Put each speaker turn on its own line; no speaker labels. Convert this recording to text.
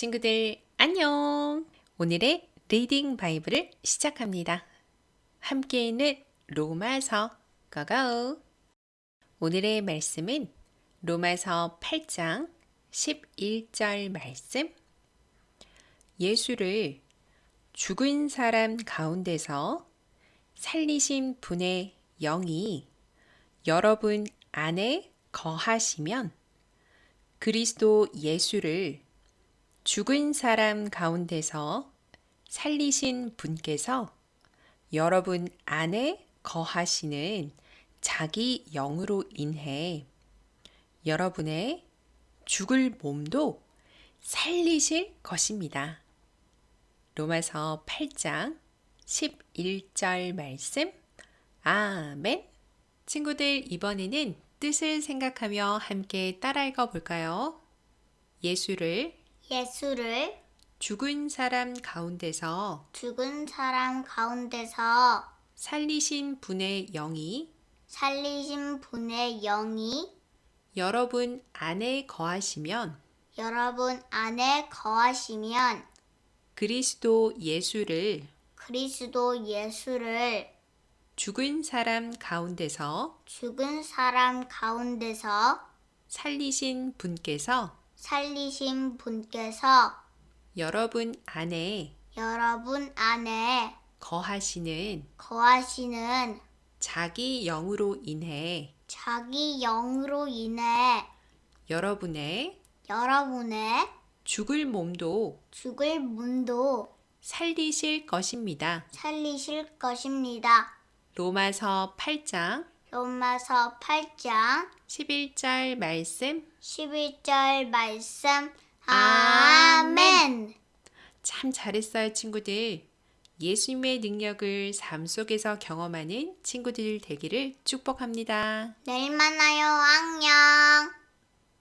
친구들 안녕. 오늘의 리딩 바이블을 시작합니다. 함께 있는 로마서 고고. 오늘의 말씀은 로마서 8장 11절 말씀. 예수를 죽은 사람 가운데서 살리신 분의 영이 여러분 안에 거하시면 그리스도 예수를 죽은 사람 가운데서 살리신 분께서 여러분 안에 거하시는 자기 영으로 인해 여러분의 죽을 몸도 살리실 것입니다. 로마서 8장 11절 말씀. 아멘. 친구들, 이번에는 뜻을 생각하며 함께 따라 읽어 볼까요? 예수를
예수를
죽은 사람 가운데서
죽은 사람 가운데서
살리신 분의 영이
살리신 분의 영이
여러분 안에 거하시면
여러분 안에 거하시면
그리스도 예수를
그리스도 예수를
죽은 사람 가운데서
죽은 사람 가운데서
살리신 분께서
살리신 분께서
여러분 안에
여러분 안에
거하시는
거하시는
자기 영으로 인해
자기 영으로 인해
여러분의
여러분의
죽을 몸도
죽을 문도
살리실 것입니다.
살리실 것입니다.
로마서 8장
로마서 8장
11절 말씀
11절 말씀 아멘.
참 잘했어요, 친구들. 예수님의 능력을 삶 속에서 경험하는 친구들 되기를 축복합니다.
내일 만나요. 안녕.